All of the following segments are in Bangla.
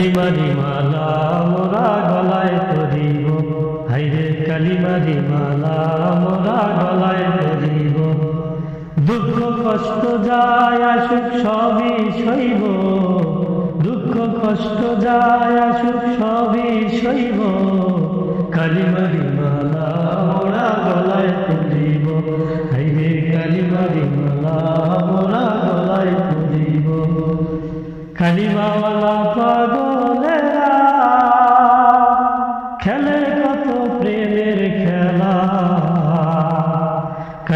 কালিমারি মালা, মোরা গলায় পরিব। হাইরে কালিমারি মালা, মোরা গলায় পরিব। দুঃখ কষ্ট যায়, আসুক সবই সইব। দুঃখ কষ্ট যায়, আসুক সবই সইব। কালিমারি মালা, মোরা গলায় পরিব। হাইরে কালিমারি মালা, মোরা গলায় পরিব। কালিমাওয়ালা পাগলেরা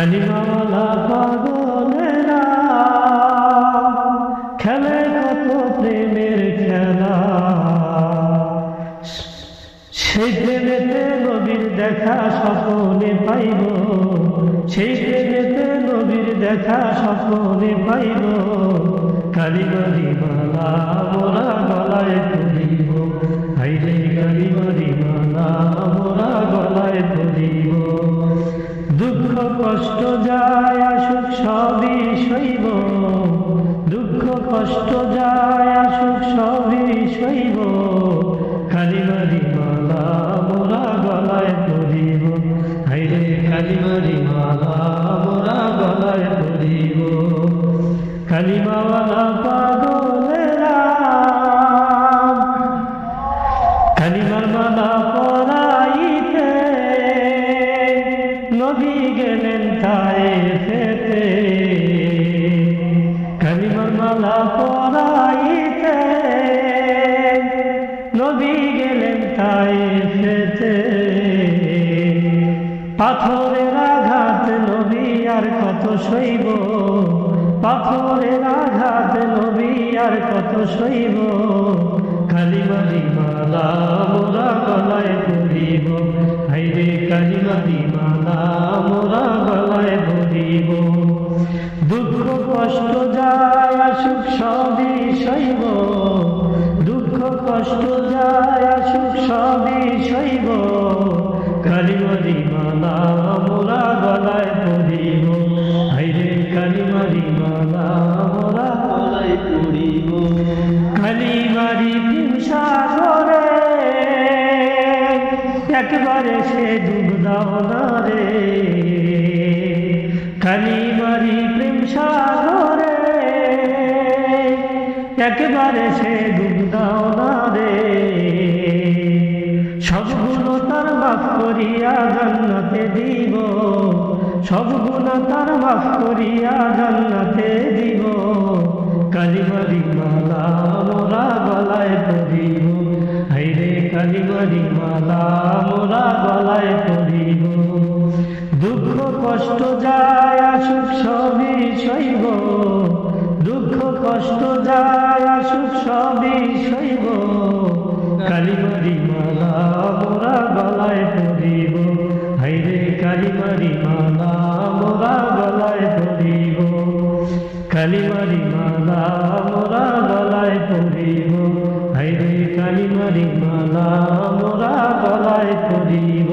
কালিমাওয়ালা পাগলেরা খেলে কত প্রেমের খেলা। সেই প্রেমেতে নবীর দেখা স্বপনে পাইব, সেই প্রেমেতে নবীর দেখা স্বপনে পাইব। কালিমারি মালা, মোরা গলায় কষ্ট যায় আসুক সবই শৈব দুঃখ, কষ্ট যায় আসুক সবই সইব। কালিমারি মালা মোরা গলায় পরিব। হাইরে কালিমারি মালা মোরা গলায় পরিব। কালিমাওয়ালা পাগলেরা নবী গেলেন তাই ফেতে। কালিমার মালা পরাইতে। নবী গেলেন তাই ফেতে। পাথরের আঘাত নবী আর কত সইব? পাথরের আঘাত নবী আর কত সইব? কালিমারি মালা কষ্ট যায়, আসুক সবই সইব। দুঃখ কষ্ট যায়, আসুক সবই সইব। কালিমারি মালা মোরা গলায় পড়িব। হাইরে কালিমারি মালা মোরা গলায় পড়িব। কালিমারি সাগরে, একবারে সে ডুব দাও না রে। একবারে সে ডুব না রে। সবগুলো তার মাফ করিয়া জান্নাতে দিব। সবগুলো তার মাফ করিয়া জান্নাতে দিব। কালিমারি মালা মোরা গলায় পরিব। হাইরে কালিমারি মালা মোরা গলায় পরিব। দুঃখ কষ্ট যায়, আসুক সবই সইব। দুঃখ কষ্ট যায় মালা, মোরা গলায় পরিব হাইরে কালিমারি মালা, মোরা গলায় পরিব কালিমারি মালা, মোরা গলায় পরিব হাইরে কালিমারি মালা, মোরা গলায় পরিব